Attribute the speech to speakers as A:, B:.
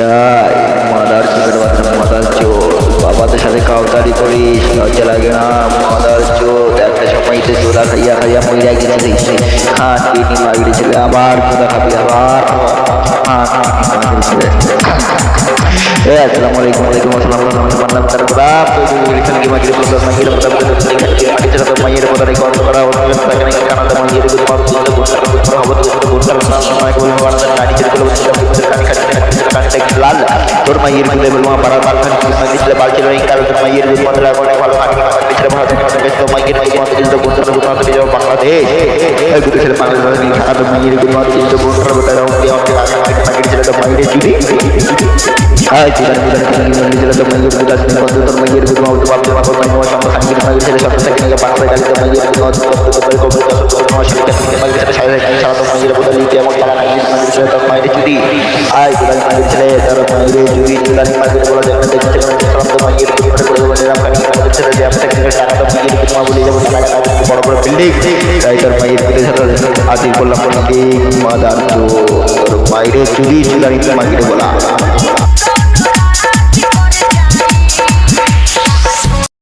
A: রায় mother চোখের বাচ্চা mother চোখ বাবাদের সাথে কাউতারি করিস লজ্জা লাগে না মাদার চোখ একটা সময়তে চোরা খাইয়া খাইয়া মহিলা গিরা দেখছি খান কিনি মাগড়ি ছেলে আবার চোরা খাবি আবার আসসালামু কথা মনে সিং কত তোর মাইয়ের বুদা মাউত বাপ বাপ মাই মাই সব সাঙ্গির মাইয়ের ছেলে সব থেকে নিয়ে পাঁচ টাকা তো মাইয়ের বুদা মাউত বাপ তো করে কবে তো তো মাস থেকে মাইয়ের ছেলে সাড়ে সাড়ে সাড়ে তো মাইয়ের বুদা লিতে এমন টাকা নাই মাইয়ের ছেলে তো মাইয়ের চুরি হাই চিরান মাইয়ের ছেলে তোর মাইয়ের চুরি চিরান মাইয়ের বলা যায় না দেখতে দেখতে সব তো মাইয়ের বুদা করে করে বলে রাম কানি মাইয়ের ছেলে যে আপনি থেকে টাকা তো বললাম কি মাদার তো তোর মাইয়ের চুরি চিরান মাইয়ের বলা।